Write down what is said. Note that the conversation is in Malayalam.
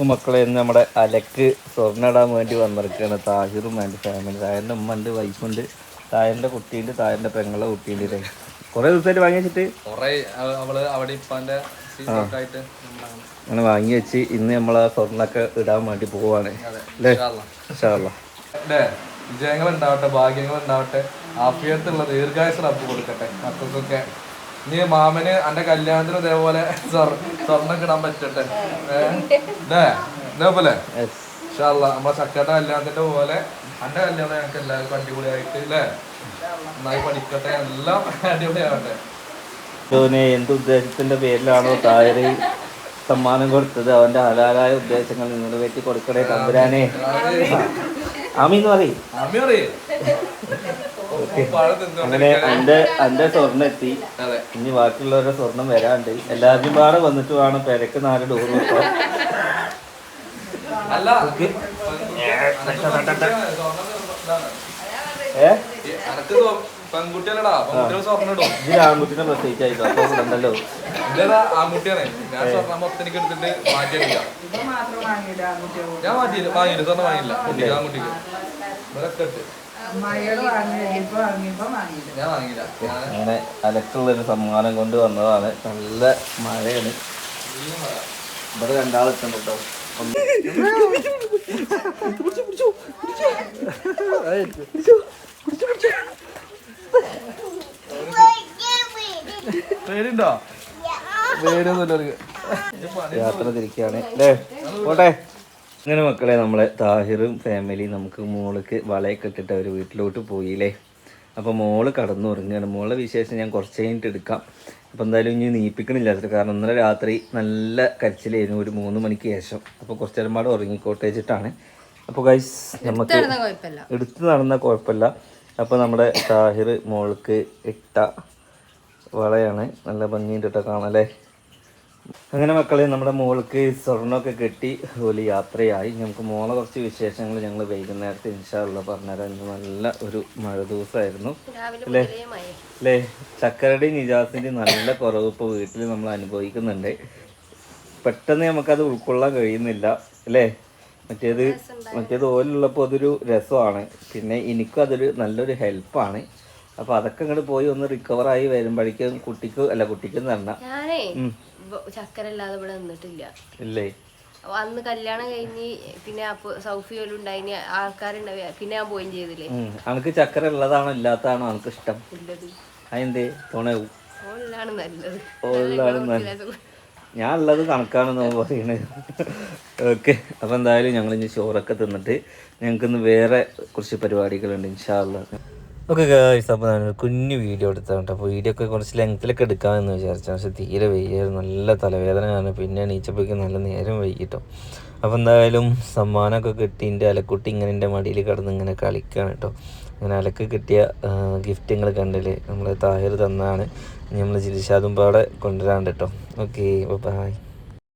ഇപ്പൊ മക്കളെ ഇന്ന് നമ്മുടെ അലക്ക് സ്വർണിടാൻ വേണ്ടി വന്നിരിക്കുകയാണ്. താഹിറും എന്റെ ഫാമിലി തായന്റെ ഉമ്മ ഉണ്ട് വൈഫുണ്ട് തായന്റെ കുട്ടിയുണ്ട് തായന്റെ പെങ്ങളെ കുട്ടിയുണ്ട് ഇല്ലേ? കുറേ ദിവസമായിട്ട് വാങ്ങി വെച്ചിട്ട്. അങ്ങനെ വാങ്ങി വെച്ച് ഇന്ന് നമ്മൾ ആ സ്വർണൊക്കെ ഇടാൻ വേണ്ടി പോവാണ്. അല്ലേ? വിജയങ്ങൾ ഉണ്ടാവട്ടെ ഭാഗ്യങ്ങൾ ഉണ്ടാവട്ടെ ആഫിയത്തുള്ള ദീർഘായുസ് റബ്ബ് കൊടുക്കട്ടെ. മക്കൾക്കൊക്കെ നീ മാമന് എന്റെ കല്യാണത്തിന് ഇതേപോലെ സ്വർ- സ്വർണം കിടാൻ പറ്റട്ടെ ഇതേപോലെ നമ്മളെ ചക്കേട്ട കല്യാണത്തിന്റെ പോലെ എന്റെ കല്യാണം ഞങ്ങൾക്ക് എല്ലാവർക്കും അടിപൊളിയായിട്ട് അല്ലേ നന്നായി പഠിക്കട്ടെ എല്ലാം അടിപൊളിയാവട്ടെ. എന്ത് ഉദ്ദേശത്തിന്റെ പേരിലാണോ തായര് സമ്മാനം കൊടുത്തത്? അവന്റെ ഹലാലായ ഉദ്ദേശങ്ങൾ നിങ്ങൾ വെറ്റി കൊടുക്കണേ തമ്പുരാനെ. ആമീന്ന് പറയും. അമി തിന്നോ അങ്ങനെ എന്റെ എന്റെ സ്വർണം എത്തി അതെ. ഇനി ബാക്കിയുള്ളവരുടെ സ്വർണം വരാണ്ട്. എല്ലാവരും പാടെ വന്നിട്ട് വേണം പെരക്ക് നാല് ഡോർ ഏ? പെൺകുട്ടികൾ സ്വർണം ഇടും. ഇതിൽ ആൺകുട്ടിനെ ആയിട്ടോ. അപ്പൊ ഉണ്ടല്ലോ. ആൺകുട്ടിയാണ്. ഞാൻ സ്വർണം മൊത്തം എനിക്ക് എടുത്തിട്ട് മാറ്റിയിട്ടില്ല. ഞാൻ മാറ്റിയില്ല വാങ്ങിയില്ല. സ്വർണം വാങ്ങിയില്ല. കുട്ടിക്ക് ആൺകുട്ടിക്ക്. ഇവരൊക്കെ ഇട്ട്. ഞാൻ വാങ്ങിയില്ല ഞാൻ അങ്ങനെ അലക്കുള്ളൊരു സമ്മാനം കൊണ്ട് വന്നതാണ്. നല്ല മഴയാണ്. ഇവിടെ കേട്ടോ ഒന്ന് പേരുണ്ടോ? പേരൊന്നുമില്ല യാത്ര തിരിക്കുകയാണ്. അല്ലേ പോട്ടെ. അങ്ങനെ മക്കളെ നമ്മളെ താഹിറും ഫാമിലി നമുക്ക് മോൾക്ക് വളയൊക്കെ ഇട്ടിട്ട് അവർ വീട്ടിലോട്ട് പോയില്ലേ? അപ്പോൾ മോൾ കടന്നുറങ്ങുകയാണ് മോളെ വിശേഷം ഞാൻ കുറച്ച് കഴിഞ്ഞിട്ട് എടുക്കാം. അപ്പോൾ എന്തായാലും ഇനി നീപ്പിക്കണില്ല. അത്ര കാരണം ഇന്നലെ രാത്രി നല്ല കരച്ചിലായിരുന്നു. ഒരു മൂന്ന് മണിക്ക് ശേഷം. അപ്പോൾ കുറച്ച് നേരം പാടെ ഉറങ്ങിക്കോട്ടെ വെച്ചിട്ടാണ്. അപ്പോൾ ഗൈസ് നമുക്ക് എടുത്ത് നടന്ന കുഴപ്പമില്ല. അപ്പോൾ നമ്മുടെ താഹിർ മോൾക്ക് ഇട്ട വളയാണ്. നല്ല ഭംഗിയുണ്ട് കേട്ടോ കാണാല്ലേ അങ്ങനെ മക്കളെ നമ്മുടെ മോൾക്ക് സ്വർണമൊക്കെ കെട്ടി. ഒരു യാത്രയായി. നമുക്ക് മോളെ കുറച്ച് വിശേഷങ്ങൾ ഞങ്ങൾ വൈകുന്നേരത്തെ ഇൻഷാള്ള പറഞ്ഞുതരാം. ഇന്ന് നല്ല ഒരു മഴ ദിവസമായിരുന്നു അല്ലേ? അല്ലേ? ചക്കരയുടെയും നിജാസിന്റെയും നല്ല കുറവ് ഇപ്പോൾ വീട്ടിൽ നമ്മൾ അനുഭവിക്കുന്നുണ്ട്. പെട്ടെന്ന് നമുക്കത് ഉൾക്കൊള്ളാൻ കഴിയുന്നില്ല. അല്ലേ? മറ്റേത് മറ്റേത് ഓലുള്ളപ്പോൾ അതൊരു രസമാണ്. പിന്നെ എനിക്കും അതൊരു നല്ലൊരു ഹെൽപ്പാണ്. അപ്പോൾ അതൊക്കെ ഇങ്ങോട്ട് പോയി ഒന്ന് റിക്കവറായി വരുമ്പോഴേക്കും കുട്ടിക്ക് അല്ല കുട്ടിക്ക് തന്നെ ചക്കര അല്ലാതെ ഇവിടെ നിന്നിട്ടില്ല. ഇല്ലേ? അന്ന് കല്യാണം കഴിഞ്ഞ് പിന്നെ അപ്പൊ സൗഫിയോലും ഉണ്ടായിന് ആൾക്കാരുണ്ടാവുക പിന്നെ ഞാൻ പോയും ചെയ്തില്ലേ. അനക്ക് ചക്കര ഉള്ളതാണോ ഇല്ലാത്തതാണോ അനക്ക് ഇഷ്ടം? അതെന്തേ? തുണവും. ഞാൻ ഉള്ളത് കണക്കാണെന്ന് പറയുന്നത് ഓക്കെ. അപ്പോൾ എന്തായാലും ഞങ്ങൾ ഇനി ചോറൊക്കെ തിന്നിട്ട് ഞങ്ങൾക്ക് ഇന്ന് വേറെ കുറച്ച് പരിപാടികളുണ്ട് ഇൻഷാല്ല ഓക്കെ ഗായ്സ് അപ്പോൾ ഞാനൊരു കുഞ്ഞു വീഡിയോ എടുത്താണ് അപ്പോൾ വീഡിയോ ഒക്കെ കുറച്ച് ലെങ്ത്തിലൊക്കെ എടുക്കാമെന്ന് വിചാരിച്ചു. പക്ഷേ തീരെ വയ്യായിരുന്നു നല്ല തലവേദനയാണ് പിന്നെ എണീച്ചപ്പോഴേക്കും നല്ല നേരം വൈകിട്ടോ. അപ്പോൾ എന്തായാലും സമ്മാനമൊക്കെ കിട്ടി. എന്റെ അലക്കുട്ടി ഇങ്ങനെ എന്റെ മടിയിൽ കിടന്ന് ഇങ്ങനെ കളിക്കുകയാണ് കേട്ടോ. അങ്ങനെ അലക്ക് കിട്ടിയ ഗിഫ്റ്റുകൾ കണ്ടില്ലേ? നമ്മൾ താഹിർ തന്നാണ്. നമ്മൾ ജിലിഷാദും പാടെ കൊണ്ടുവരാണ്ട് കേട്ടോ. Okay bye